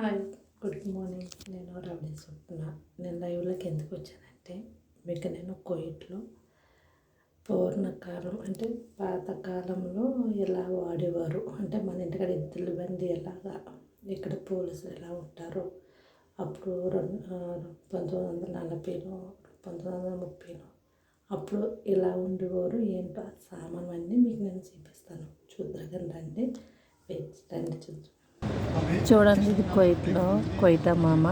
Hi good morning. నేను రవి స్వప్న. నేను లైవ్లోకి ఎందుకు వచ్చానంటే మీకు నేను కోయిట్లో పూర్ణకాలం అంటే పాతకాలంలో ఎలా వాడేవారు? అంటే మన ఇంటికాడ ఎద్దుల బండి ఎలాగా? ఇక్కడ పోలీసులు ఎలా ఉంటారో? అప్పుడు రెండు పంతొమ్మిది వందల నలభైలో పంతొమ్మిది వందల ముప్పైలో అప్పుడు ఇలా ఉండేవారు? ఏంటో ఆ సామాన్ అన్నీ మీకు నేను చూపిస్తాను. చూద్దరు రండి. వెయిట్ రండి చూద్దాం చూడండి ఇది కొయిట్లో కొయిట మామ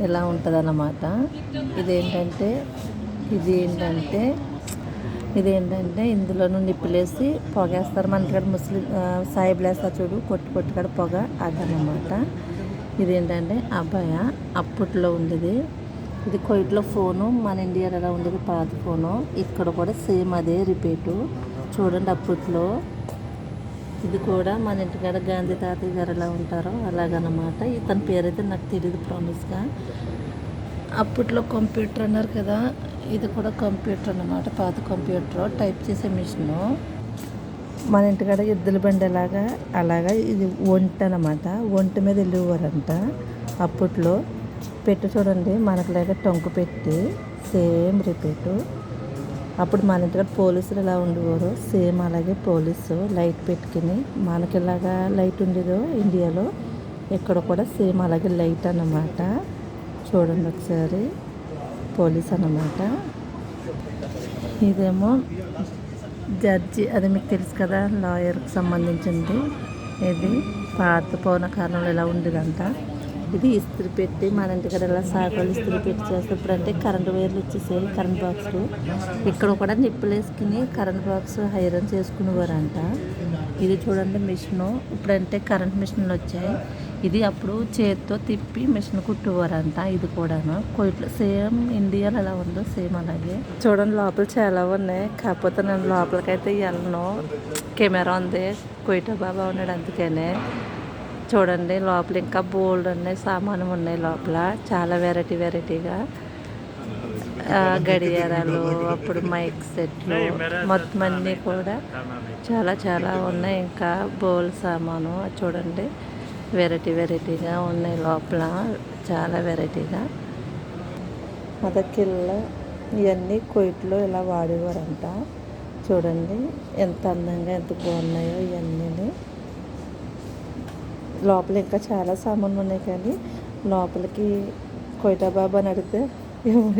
ఎలా ఉంటుంది అన్నమాట ఇదేంటంటే ఇది ఏంటంటే ఇదేంటంటే ఇందులో నుండి నిప్పులేసి పొగేస్తారు. మన ఇక్కడ ముస్లిం ఆ, సాయిబులు వేస్తారు చూడు కొట్టు కొట్టు కాడ పొగ అదనమాట ఇదేంటంటే అబ్బాయ అప్పట్లో ఉండేది. ఇది కొయిట్లో ఫోను మన ఇండియాలో ఉండేది పాత ఫోను. ఇక్కడ కూడా సేమ్ అదే రిపీటు. చూడండి అప్పట్లో ఇది కూడా మన ఇంటికాడ గాంధీ తాతయ్య గారు ఎలా ఉంటారో అలాగనమాట. ఇతని పేరైతే నాకు తెలియదు ప్రామిస్గా అప్పట్లో కంప్యూటర్ అన్నారు కదా ఇది కూడా కంప్యూటర్ అన్నమాట. పాత కంప్యూటర్ టైప్ చేసే మిషను మన ఇంటికాడ ఎద్దుల బండి ఎలాగా అలాగా ఇది ఒంట అనమాట ఒంటి మీద వెళ్ళేవారంట. అప్పట్లో పెట్టి చూడండి మనకు లేక టొంకు పెట్టి సేమ్ రిపీటు. అప్పుడు మన ఇంటికాడ పోలీసులు ఎలా ఉండేవారు సేమ్ అలాగే పోలీసు లైట్ పెట్టుకుని మనకి ఎలాగా లైట్ ఉండేదో ఇండియాలో ఇక్కడ కూడా సేమ్ అలాగే లైట్ అన్నమాట. చూడండి ఒకసారి. పోలీస్ అన్నమాట. ఇదేమో జడ్జి అది మీకు తెలుసు కదా లాయర్కి సంబంధించింది. ఇది పాత పూర్వకాలంలో ఎలా ఉండేదంట. ఇది ఇస్త్రీ పెట్టి మన ఇంటికాడ ఎలా సాగలు ఇస్త్రీ పెట్టి చేస్తారు. ఇప్పుడంటే కరెంట్ వైర్లు వచ్చేసాయి కరెంట్ బాక్స్లు ఇక్కడ కూడా నిప్పులు వేసుకుని కరెంట్ బాక్స్ ఐరన్ చేసుకునేవారంట. ఇది చూడండి మిషను. ఇప్పుడంటే కరెంట్ మిషన్లు వచ్చాయి. ఇది అప్పుడు చేతితో తిప్పి మిషన్ కుట్టేవారంట. ఇది కూడాను. కోయిట్లో సేమ్ ఇండియాలో ఎలా ఉందో సేమ్ అలాగే. చూడండి లోపల చాలా ఉన్నాయి. కాకపోతే నేను లోపలికైతే వెళ్ళను. కెమెరా ఉంది. కొయిటా బాబా ఉన్నాడు అందుకనే. చూడండి లోపల ఇంకా బోల్డ్ ఉన్నాయి సామాను ఉన్నాయి లోపల. చాలా వెరైటీ వెరైటీగా గడియారాలు అప్పుడు మైక్ సెట్లు మొత్తం అన్నీ కూడా చాలా చాలా ఉన్నాయి. ఇంకా బోల్ సామాను చూడండి. వెరైటీ వెరైటీగా ఉన్నాయి లోపల చాలా వెరైటీగా మదకిల్ల ఇవన్నీ కొయిట్లో ఇలా వాడేవారంట. చూడండి ఎంత అందంగా ఎంత బాగున్నాయో ఇవన్నీ లోపల ఇంకా చాలా సామాన్లు ఉన్నాయి కానీ లోపలికి కొయిటాబాబు అని అడిగితే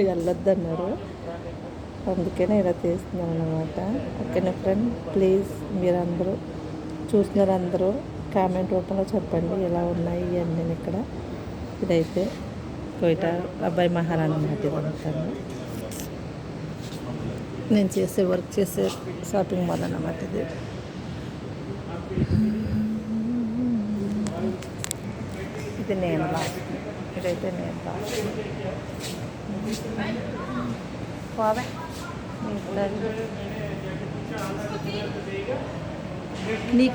వెళ్ళొద్దు అన్నారు అందుకనే ఇలా తీస్తున్నాను అనమాట ఓకేనా ఫ్రెండ్? ప్లీజ్ మీరందరూ చూసిన అందరూ కామెంట్ రూపంలో చెప్పండి ఎలా ఉన్నాయి ఇవన్నీ ఇక్కడ. ఇదైతే కోయిట అబ్బాయి మహారాణి మాట ఇదంతా. నేను చేసే వర్క్ చేసే షాపింగ్ మాల్ అన్నమాట ఇది. ఇది నేను లాస్ట్ ఇదైతే నేను లాస్ట్ పోవే నీ